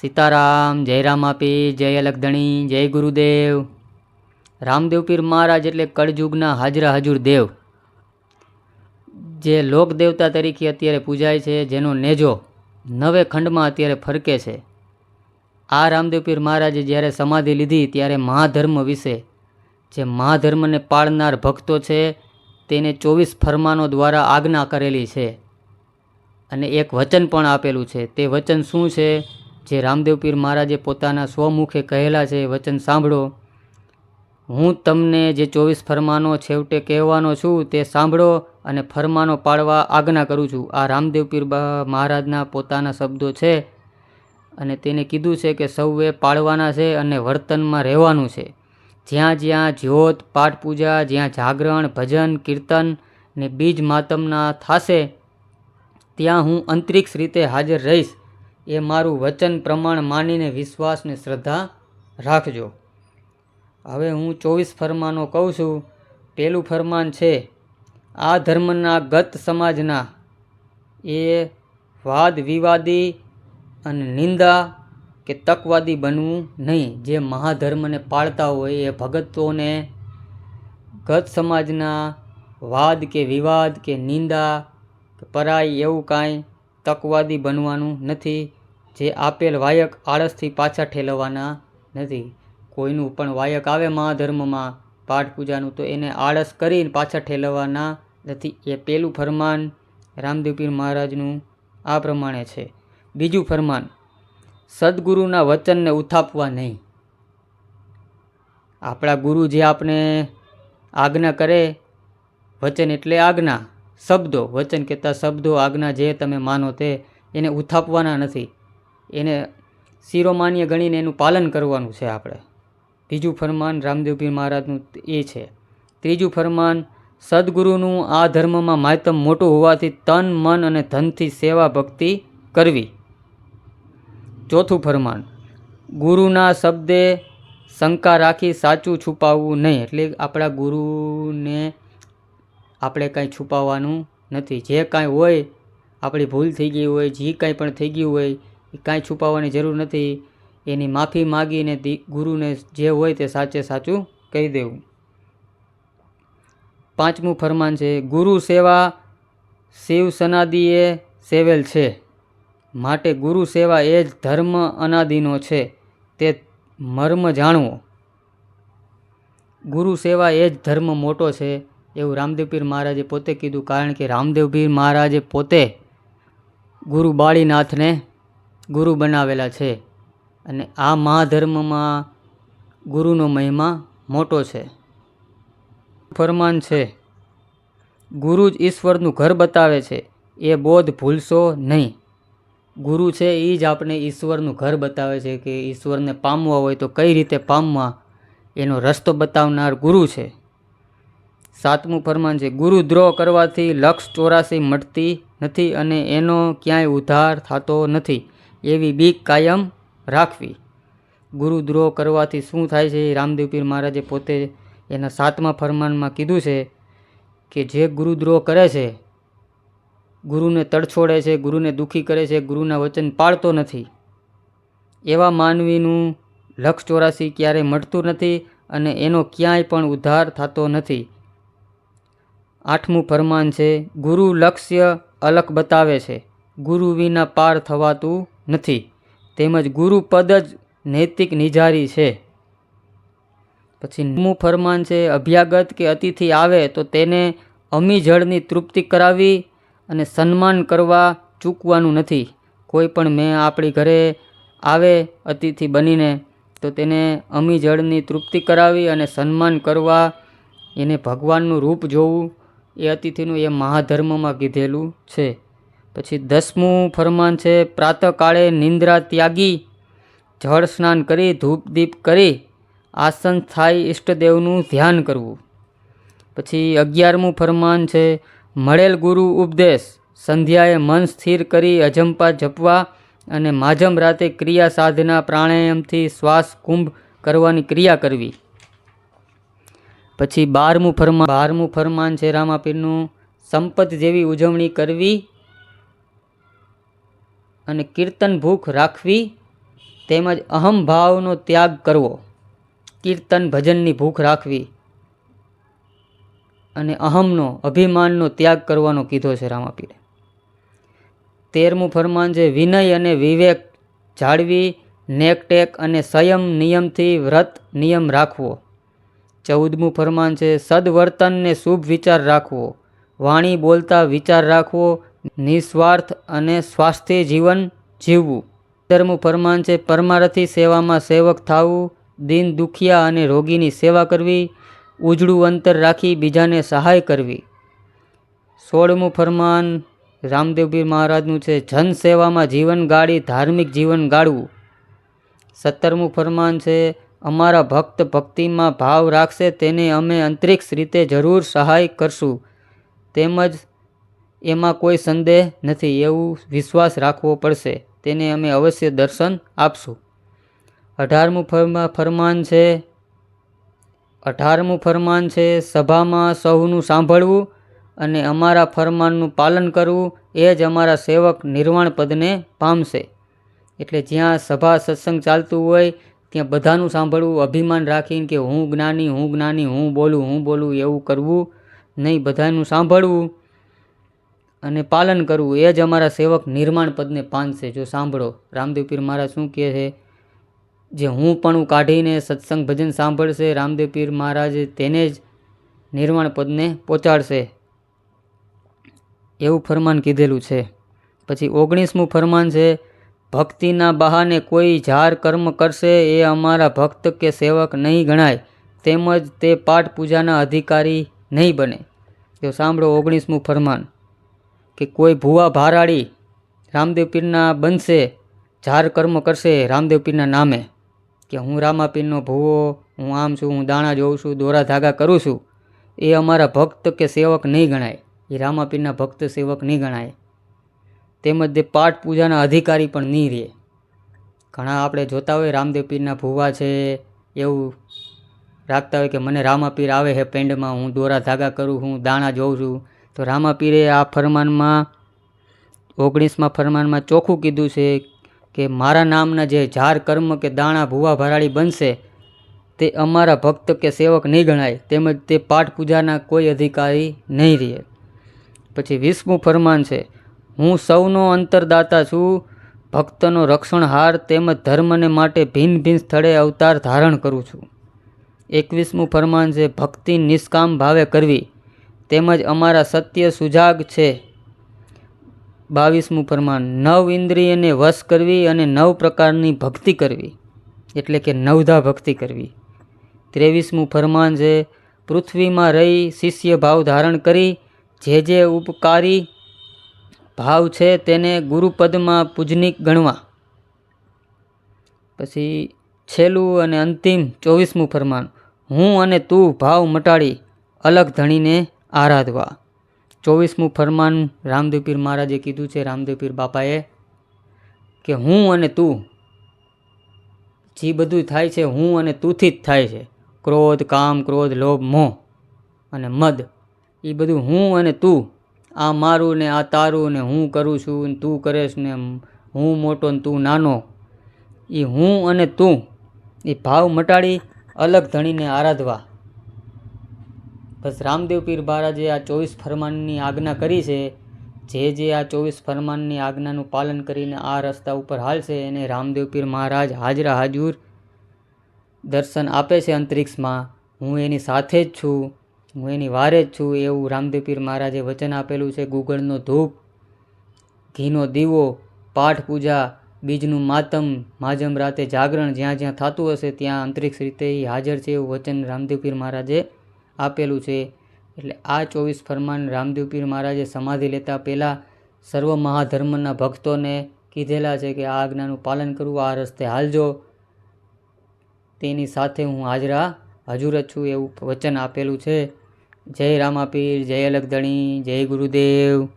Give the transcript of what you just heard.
સીતારામ, જય રામાપી જય અલગધણી જય ગુરુદેવ. રામદેવ પીર મહારાજ એટલે કળજુગના હાજરા હજુર દેવ. જે લોક દેવતા તરીકે અત્યારે પૂજાય છે, જેનો નેજો નવે ખંડમાં અત્યારે ફરકે છે. આ રામદેવ પીર મહારાજે જ્યારે સમાધિ લીધી, ત્યારે મહાધર્મ વિશે જે મહાધર્મને પાળનાર ભક્તો છે, તેને ચોવીસ ફરમાનો દ્વારા આજ્ઞા કરેલી છે. અને એક વચન પણ આપેલું છે. તે વચન શું છે? જે રામદેવ પીર મહારાજે પોતાના સ્વમુખે કહેલા છે વચન સાંભળો. હું તમને જે ચોવીસ ફરમાનો છેવટે કહેવાનો છું તે સાંભળો અને ફરમાનો પાળવા આજ્ઞા કરું છું. આ રામદેવ પીર મહારાજના પોતાના શબ્દો છે અને તેને કીધું છે કે સૌએ પાળવાના છે અને વર્તનમાં રહેવાનું છે. જ્યાં જ્યાં જ્યોત પાઠ પૂજા જ્યાં જાગરણ, ભજન, કીર્તન ને બીજ માતમના થાશે, ત્યાં હું અંતરિક્ષ રીતે હાજર રહીશ. એ મારું વચન પ્રમાણ માનીને વિશ્વાસને શ્રદ્ધા રાખજો. હવે હું ચોવીસ ફરમાનો કહું છું. પહેલું ફરમાન છે, આ ધર્મના ગત સમાજના એ વાદ વિવાદી અને નિંદા કે તકવાદી બનવું નહીં. જે મહાધર્મને પાળતા હોય એ ભગતોને ગત સમાજના વાદ કે વિવાદ કે નિંદા કે પરાય એવું કાંઈ તકવાદી બનવાનું નથી, જે આપેલ વાયક આળસથી પાછા ઠેલવવાના નથી. કોઈનું પણ વાયક આવે મહાધર્મમાં પાઠ પૂજાનું તો એને આળસ કરીને પાછા ઠેલવવાના નથી. એ પહેલું ફરમાન રામદેવ મહારાજનું આ પ્રમાણે છે. બીજું ફરમાન, સદગુરુના વચનને ઉથાપવા નહીં. આપણા ગુરુ જે આપણે આજ્ઞા કરે, વચન એટલે આજ્ઞા. શબ્દો, વચન કહેતા શબ્દો, આજ્ઞા જે તમે માનો તે એને ઉથાપવાના નથી. એને શિરોમાન્ય ગણીને એનું પાલન કરવાનું છે આપણે. બીજું ફરમાન રામદેવપીર મહારાજનું એ છે. ત્રીજું ફરમાન, સદગુરુનું આ ધર્મમાં માયતમ મોટું હોવાથી તન, મન અને ધનથી સેવા ભક્તિ કરવી. ચોથું ફરમાન, ગુરુના શબ્દે શંકા રાખી સાચું છુપાવવું નહીં. એટલે આપણા ગુરુને આપણે કાંઈ છુપાવવાનું નથી. જે કાંઈ હોય, આપણી ભૂલ થઈ ગઈ હોય, જે કાંઈ પણ થઈ ગયું હોય, એ કાંઈ છુપાવવાની જરૂર નથી. એની માફી માગીને ગુરુને જે હોય તે સાચે સાચું કહી દેવું. પાંચમું ફરમાન છે, ગુરુ સેવા શિવ સનાદિએ સેવેલ છે. માટે ગુરુ સેવા એ જ ધર્મ અનાદિનો છે. તે મર્મ જાણવો. ગુરુ સેવા એ જ ધર્મ મોટો છે. એવું રામદેવ પીર મહારાજે પોતે કીધું, કારણ કે રામદેવ પીર મહારાજે પોતે ગુરુ બાળીનાથને ગુરુ બનાવેલા છે અને આ મહાધર્મમાં ગુરુનો મહિમા મોટો છે. ફરમાન છે, ગુરુ જ ઈશ્વરનું ઘર બતાવે છે, એ બોધ ભૂલશો નહીં. ગુરુ છે એ જ આપણે ઈશ્વરનું ઘર બતાવે છે કે ઈશ્વરને પામવા હોય તો કઈ રીતે પામવા, એનો રસ્તો બતાવનાર ગુરુ છે. સાતમું ફરમાન છે ગુરુદ્રોહ કરવાથી લક્ષ ચોરાસી મટતી નથી અને એનો ક્યાંય ઉદ્ધાર થતો નથી. એવી બીક કાયમ રાખવી. ગુરુદ્રોહ કરવાથી શું થાય છે? રામદેવ પીર મહારાજે પોતે એના સાતમા ફરમાનમાં કીધું છે કે, જે ગુરુદ્રોહ કરે છે, ગુરુને તડછોડે છે, ગુરુને દુઃખી કરે છે, ગુરુના વચન પાળતો નથી. એવા માનવીનું લક્ષ ચોરાસી ક્યારેય મળતું નથી અને એનો ક્યાંય પણ ઉદ્ધાર થતો નથી. આઠમું ફરમાન છે, ગુરુ લક્ષ્ય અલગ બતાવે છે. ગુરુ વિના પાર થવાતું નથી. તેમજ ગુરુ પદ જ નૈતિક નિજારી છે. પછી નવમું ફરમાન છે, અભ્યાગત કે અતિથિ આવે તો તેને અમી જળની તૃપ્તિ કરાવી અને સન્માન કરવા ચૂકવાનું નથી. કોઈ પણ મેં આપણી ઘરે આવે અતિથિ બનીને તો તેને અમી જળની તૃપ્તિ કરાવી અને સન્માન કરવા એને ભગવાનનું રૂપ જોવું એ અતિથિનું એ મહાધર્મમાં કીધેલું છે. પછી દસમું ફરમાન છે, પ્રાતઃકાળે નિંદ્રા ત્યાગી, જળ સ્નાન કરી, ધૂપ દીપ કરી, આસન થાય ઈષ્ટદેવનું ધ્યાન કરવું. પછી અગિયારમું ફરમાન છે, મળેલ ગુરુ ઉપદેશ, સંધ્યાએ મન સ્થિર કરી અજંપા જપવા અને માજમ રાતે ક્રિયા સાધના પ્રાણાયામથી શ્વાસ કુંભ કરવાની ક્રિયા કરવી. પછી બારમું ફરમાન બારમું ફરમાન છે રામાપીરનું, સંપત જેવી ઉજવણી કરવી અને કીર્તન ભૂખ રાખવી, તેમજ અહમભાવનો ત્યાગ કરવો. કીર્તન ભજનની ભૂખ રાખવી અને અહમનો, અભિમાનનો ત્યાગ કરવાનો કીધો છે રામાપીરે. તેરમું ફરમાન છે, વિનય અને વિવેક જાળવી, નેકટેક અને સંયમ નિયમથી વ્રત નિયમ રાખવો. ચૌદમું ફરમાન છે, સદવર્તનને શુભ વિચાર રાખવો, વાણી બોલતા વિચાર રાખવો, નિસ્વાર્થ અને સ્વાસ્થ્ય જીવન જીવવું. પંદરમું ફરમાન છે, પરમારથી સેવામાં સેવક થવું, દિન દુખિયા અને રોગીની સેવા કરવી, ઉજળું અંતર રાખી બીજાને સહાય કરવી. સોળમું ફરમાન રામદેવપીર મહારાજનું છે, જન સેવામાં જીવન ગાળી, ધાર્મિક જીવન ગાળવું. સત્તરમું ફરમાન છે અમારા ભક્ત ભક્તિમાં ભાવ રાખશે તેને અમે અંતરિક્ષ રીતે જરૂર સહાય કરશું. તેમજ એમાં કોઈ સંદેહ નથી એવું વિશ્વાસ રાખવો પડશે. તેને અમે અવશ્ય દર્શન આપશું. અઢારમું ફરમા, ફરમાન છે, અઢારમું ફરમાન છે, સભામાં સૌનું સાંભળવું અને અમારા ફરમાનનું પાલન કરવું એ જ અમારા સેવક નિર્વાણ પદને પામશે. એટલે જ્યાં સભા સત્સંગ ચાલતું હોય ત્યાં બધાનું સાંભળવું, અભિમાન રાખીને કે હું જ્ઞાની હું જ્ઞાની, હું બોલું હું બોલું એવું કરવું નહીં. બધાનું સાંભળવું અને પાલન કરવું એ જ અમારા સેવક નિર્માણ પદને પામશે જો સાંભળો. રામદેવ પીર મહારાજ શું કહે છે? જે હું પણ કાઢીને સત્સંગ ભજન સાંભળશે, રામદેવ પીર મહારાજ તેને જ નિર્માણ પદને પહોંચાડશે એવું ફરમાન કીધેલું છે. પછી ઓગણીસમું ફરમાન છે ભક્તિના બહાને કોઈ જાર કર્મ કરશે એ અમારા ભક્ત કે સેવક નહીં ગણાય. તેમજ તે પાઠ પૂજાના અધિકારી નહીં બને. તો સાંભળો ઓગણીસમું ફરમાન કે કોઈ ભૂવા ભારાડી રામદેવ પીરના બનશે, જાર કર્મ કરશે રામદેવ પીરના નામે કે હું રામાપીરનો ભૂવો, હું આમ છું, હું દાણા જોઉં છું, દોરા ધાગા કરું છું, એ અમારા ભક્ત કે સેવક નહીં ગણાય. એ રામાપીરના ભક્ત સેવક નહીં ગણાય. તેમજ તે પાઠ પૂજાના અધિકારી પણ નહીં રહે. ઘણા આપણે જોતા હોય રામદેવ પીરના ભૂવા છે, એવું રાખતા હોય કે મને રામાપીર આવે છે પેન્ડમાં હું દોરા ધાગા કરું, હું દાણા જોઉં છું. તો રામાપીરે આ ફરમાનમાં, ઓગણીસમાં ફરમાનમાં ચોખ્ખું કીધું છે કે મારા નામના જે ઝાર કર્મ કે દાણા ભૂવા ભરાડી બનશે, તે અમારા ભક્ત કે સેવક નહીં ગણાય. તેમજ તે પાઠ પૂજાના કોઈ અધિકારી નહીં રહે. પછી વીસમું ફરમાન છે હું સૌનો અંતરદાતા છું. ભક્તનો રક્ષણહાર તેમજ ધર્મને માટે ભિન્ન ભિન્ન સ્થળે અવતાર ધારણ કરું છું. એકવીસમું ફરમાન છે, ભક્તિ નિષ્કામ ભાવે કરવી. તેમજ અમારા સત્ય સુજાગ છે. બાવીસમું ફરમાન, નવ ઇન્દ્રિયને વશ કરવી અને નવ પ્રકારની ભક્તિ કરવી. એટલે કે નવધા ભક્તિ કરવી. ત્રેવીસમું ફરમાન છે, પૃથ્વીમાં રહી શિષ્ય ભાવ ધારણ કરી, જે જે ઉપકારી ભાવ છે તેને ગુરુપદમાં પૂજનિક ગણવા. પછી છેલ્લું અને અંતિમ ચોવીસમું ફરમાન, હું અને તું ભાવ મટાડી અલગ ધણીને આરાધવા. ચોવીસમું ફરમાન રામદેવપીર મહારાજે કીધું છે, રામદેવપીર બાપાએ, કે હું અને તું, જે બધું થાય છે, હું અને તુંથી જ થાય છે. ક્રોધ, કામ, ક્રોધ, લોભ, મોહ અને મદ, એ બધું હું અને તું આ મારું ને આ તારું ને હું કરું છું ને તું કરેશ ને હું મોટો ને તું નાનો. એ હું અને તું એ ભાવ મટાડી અલગ ધણીને આરાધવા. બસ રામદેવ પીર મહારાજે આ ચોવીસ ફરમાનની આજ્ઞા કરી છે. જે જે આ ચોવીસ ફરમાનની આજ્ઞાનું પાલન કરીને આ રસ્તા ઉપર હાલશે, એને રામદેવ પીર મહારાજ હાજરા હાજુર દર્શન આપે છે અંતરિક્ષમાં. હું એની સાથે જ છું. હું એની વારે જ છું એવું રામદેવ પીર મહારાજે વચન આપેલું છે. ગુગળનો ધૂપ, ઘીનો દીવો, પાઠ પૂજા, બીજનું માતમ, માજમ રાતે જાગરણ જ્યાં જ્યાં થતું હશે ત્યાં અંતરિક્ષ રીતે હાજર છે એવું વચન રામદેવ પીર મહારાજે આપેલું છે. એટલે આ ચોવીસ ફરમાન રામદેવ પીર મહારાજે સમાધિ લેતા પહેલાં સર્વ મહાધર્મના ભક્તોને કીધેલા છે કે આ આજ્ઞાનું પાલન કરવું, આ રસ્તે હાલજો. તેની સાથે હું હાજરા હજુર જ છું એવું વચન આપેલું છે. જય રામાપીર જય અલગધણી જય ગુરુદેવ.